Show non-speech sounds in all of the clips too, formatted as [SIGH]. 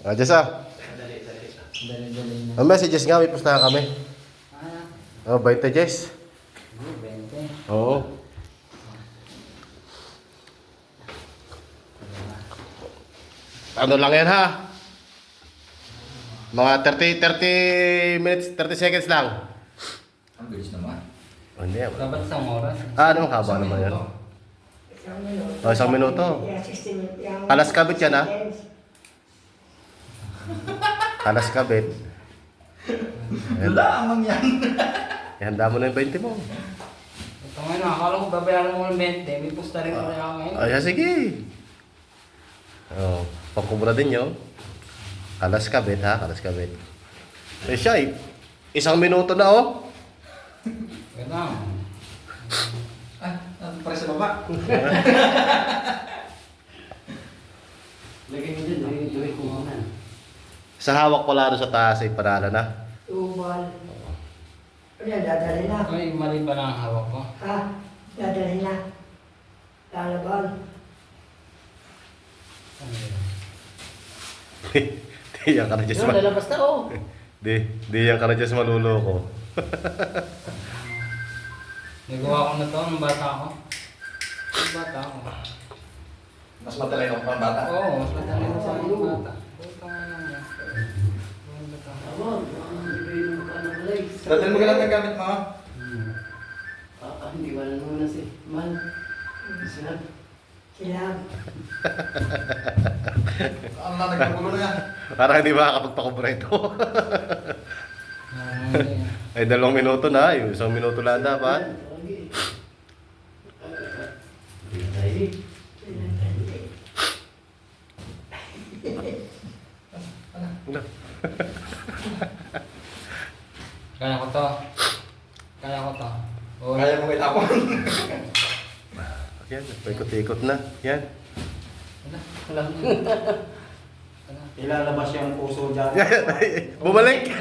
Ah, Jess ah. Dali-dali na. Ang messages nga, may pustahan kami. Ah, Oh, 20 Jess. oh, 20. Oo. Ano lang yan ha? Mga 30, 30 minutes, 30 seconds lang. Ang bilis naman. Oh, hindi. Dapat isang oras. Ah, ano haba naman yan? Oh, isang minuto. Alas kabit yan, ha? Kalas kabit. Wala ang yan. Ihanda mo na yung 20 mo. Ito ngayon, akala ko babayaran mo ng 20. May pusta rin ko kaya ngayon. Ay, ah, sige. Oh, pangkubra din yun. Kalas kabit ha, kalas kabit. Eh siya, eh, isang minuto na oh. Ganun. Ah, ang pare sa baba. [LAUGHS] Lagay mo dun, lagay lagay ko muna. Sa hawak pala doon sa taas ay panala na. Ubal. Ano yan, dadali na. Ay, mali pa lang ang hawak ko. Ha? Dadali na. Lalaban. Ano [LAUGHS] yun? di yan ka na Diyos Ano, man. lalabas na oh. [LAUGHS] Di, di yan ka na Diyos maluloko. [LAUGHS] Nagawa ko na to nung bata ako. Nung bata ako. Mas matalino pa ang bata. Oo, mas madali ko sa akin bata. Ng. Dati mo lang ang gamit mo. Hmm. Ah, hindi wala naman na si Man. Sila. Sila. Ang na nagpagulo na yan. Parang hindi makakapagpakubra ito. Ay dalawang minuto na, yung isang minuto lang dapat. Wala. Kaya ko to. Kaya ko to. Oo. Kaya mo itapon. Yan, paikot-ikot na. Yan. Wala. Ilalabas yung puso dyan. [LAUGHS] Bumalik!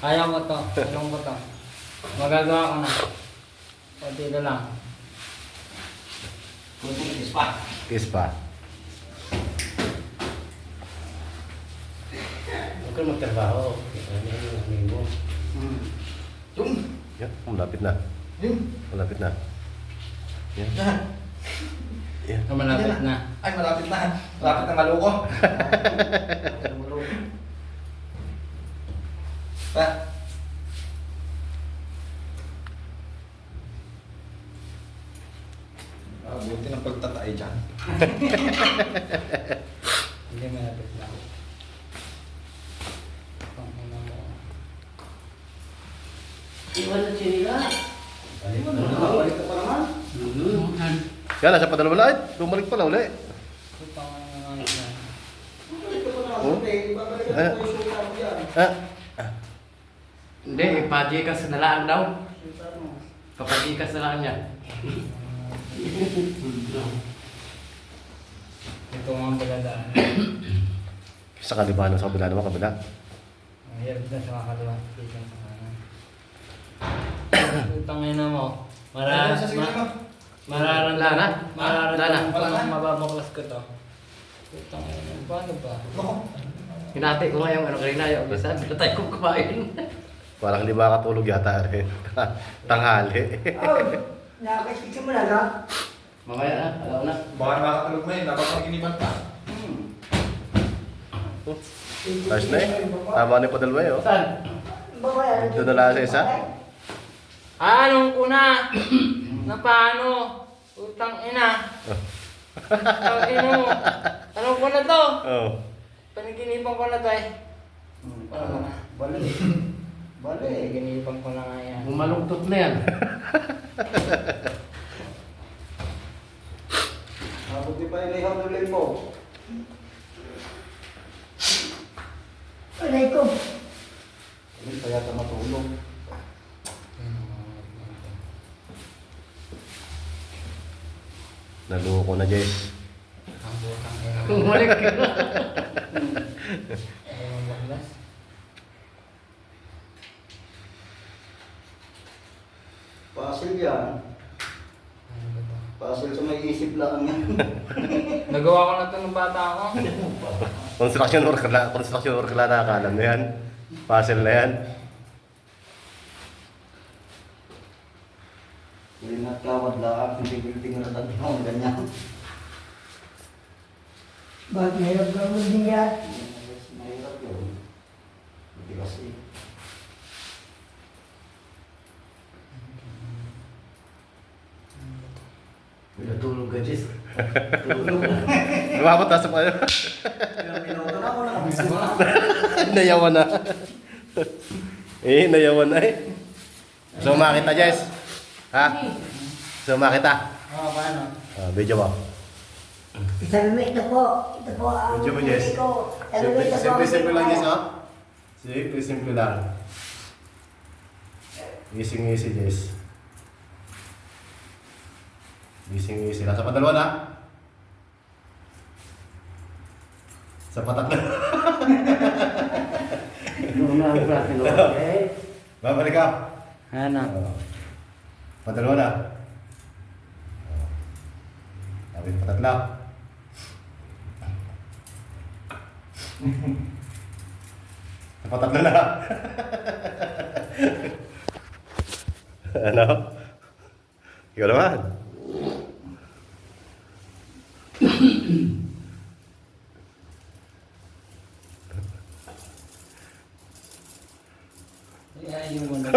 Kaya ko to. Alam ko to. Magagawa ko na. Kunti na lang. Kiss pa. Kiss pa. Ka magtrabaho. Ano yung ano mo? Yung. Yan, malapit na. Yung. Malapit na. Yan. Yan. Yan. So, malapit na. Ay, malapit na. Malapit na maluko. Pa. [LAUGHS] Ah, buti ng pagtatay dyan. Hindi malapit na. Pangina mo. Iwan na sila. Balik ka pa naman. Yan, nasa padala wala. Ay, bumalik pala uli. Putang ina nga isa. Balik ka pa naman. Oh? Hindi, ibabalik ka Eh. po yung suka mo dyan. Ah, Hindi, ipajikas na lang daw. Papajikas na lang niya. Ito nga ang paladaan. sa kalibanan, sa kabila naman, kabila. Ang hirap na sa kakalawa. Tignan sa kanan. [COUGHS] Putang ina mo. Mara, Ano sa sige ma, mo? mararamdaman, Lana? mararamdaman ko Lana? na mababaklas ko to. Putang ina, paano ba? Hinati ko nga yung ano kanina, yung bisan. Natay ko kumain. [LAUGHS] Parang hindi makatulog yata rin. [LAUGHS] Tanghali. Oh, nakakasiksi mo na ka? Mamaya na, alaw na. Baka nakatulog mo yun. Dapat maginipan pa. Ayos na eh. Tama na yung padalwa eh, oh. Saan? Babayaran Doon na lang sa isa? Ah, anong kuna? [CLEARS THROAT] na paano? Putang ina. Putang ina mo. Anong kuna to? Oh. Panaginipan ko na to eh. Ano na? Balik. Balik. Panaginipan ko na nga yan. Bumalungtot na yan. [LAUGHS] Mabuti pa yung lihaw ng limpo. Alay ko. Hindi pa yata matulog. Naluko na, Jess. Bumalik ka. Pasil yan. Puzzle sa may isip lang yan. [LAUGHS] Nagawa ko na ito ng bata ako. Construction worker lang, construction worker lang nakakalam na yan. Puzzle na yan. Ka, hindi building na ganyan. Bakit mahirap gawin din yan? Mahirap yun. Hindi kasi. Ka, Jess. Lumabot na sa ako na. nayawan na. eh, nayawan na eh. So, makita, Jess. Ha? So, makita. Oo, paano? Ah, video mo. Sabi mo, ito po. Ito po ang Medyo mo, Jess. ko. Sabi mo, Simple, ito po simple, ang simple lang. Jess, oh. Simple, simple lang. Easy, easy, Jess. Easy, easy. Nasa padalwa na. Sa patat na. Nung na ang klase? Eh. [LAUGHS] Babalik ka. Ano? Oh. Padalwa na. Sabi patatla. Sa [LAUGHS] patatla na. ano? Ikaw naman. Ayaw mo na.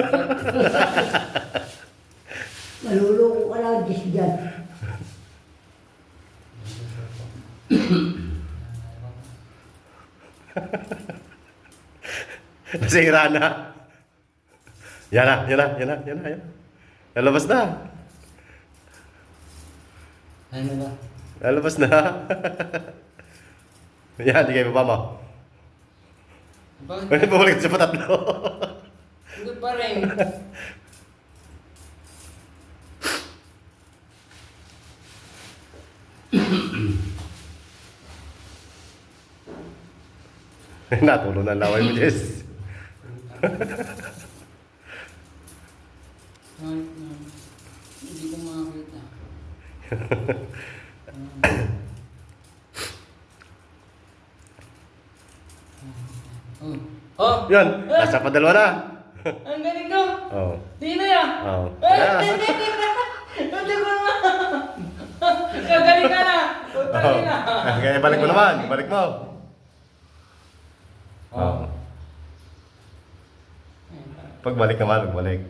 Maluloko ka lang, Diyos dyan. [LAUGHS] Nasira na. Yan na, yan na, yan na, yan na, yan. Lalabas na. Ano ba? Lalabas na. [LAUGHS] yan, di kayo mo. Bakit? Bumalik sa patatlo. Hindi pa rin. [LAUGHS] [LAUGHS] Natulo na laway mo, Jess. Ah, ah. Hindi ko makakita. [LAUGHS] Oh. Oh! Yan, nasa padalwa na. [LAUGHS] Ang galing ko! Oh. Tino ya! Oh. Eh! Hindi ko na! Kagaling ka na! Putang Oh. ina! Kaya balik mo naman, balik mo. Oh. Pagbalik naman, pagbalik.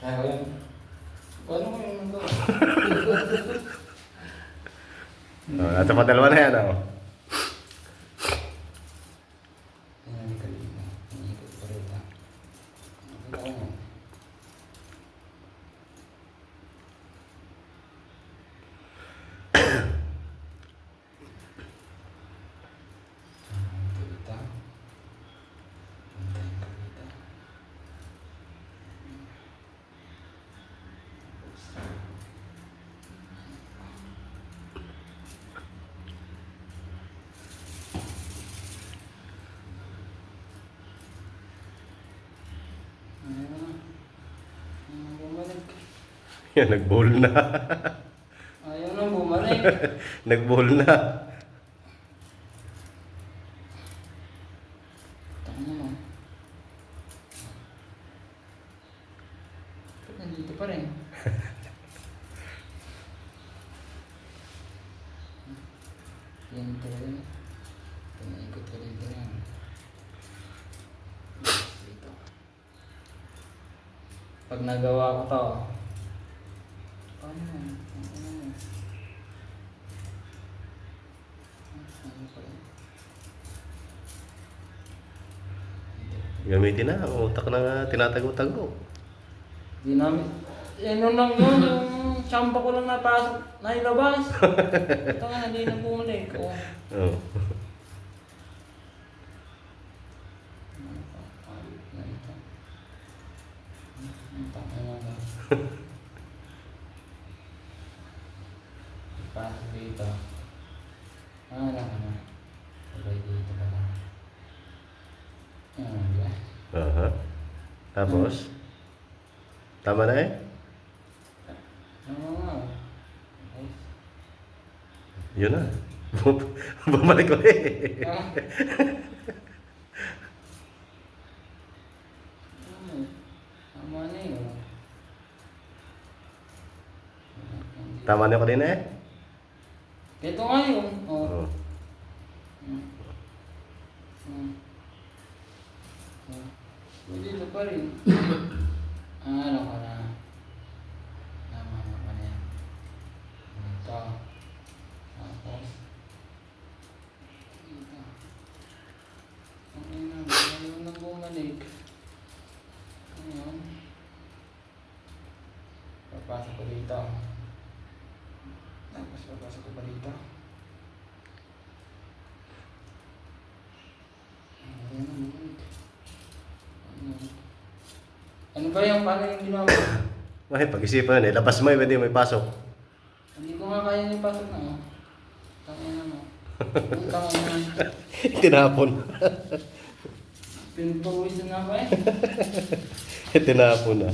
Kaya ko yan. Paano ko? [LAUGHS] Oh, nasa padalwa na yan, oh. Ayan, galing na. Iikot pa rin lang. Nakita ko yan. Ah, kita. Antayin ko kita. Ayaw na. Ayaw na bumalik. Yan, [LAUGHS] nag-bowl na. Ayaw na bumalik. [LAUGHS] nag-bowl na. Nandito pa rin? [LAUGHS] Yan talaga. Pinaikot ka yan. Dito. Pag nagawa ko to? Ano pa yan? Gamitin na ang utak na tinatago-tago. Di namin. Eh, nung lang yun, yung champa ko lang napasok, nailabas. [LAUGHS] Ito nga, hindi na bumalik. Oh. Oh. Tapos? Tama na eh? Yun na. Bumalik ko. Ano, Tama na yun. Tama na ko din eh. Ito nga yun. Pa rin. [COUGHS] ah, ano ka na? Tama na ka na yan. Ito. Tapos. Dito. Okay na. Ayaw na bumalik. Ayan. Papasok ko dito. Tapos papasok ko pa dito. Ayan na, bumalik. Ano? Ano ba yung paano yung ginawa mo? Ay, pag-isipan eh. Labas mo eh, hindi may pasok. Hindi ko nga kaya yung pasok na oh. Tangin [LAUGHS] na mo. Ang tangin na. Tinapon. Pinagpawisan na ako eh. [LAUGHS] Tinapon na.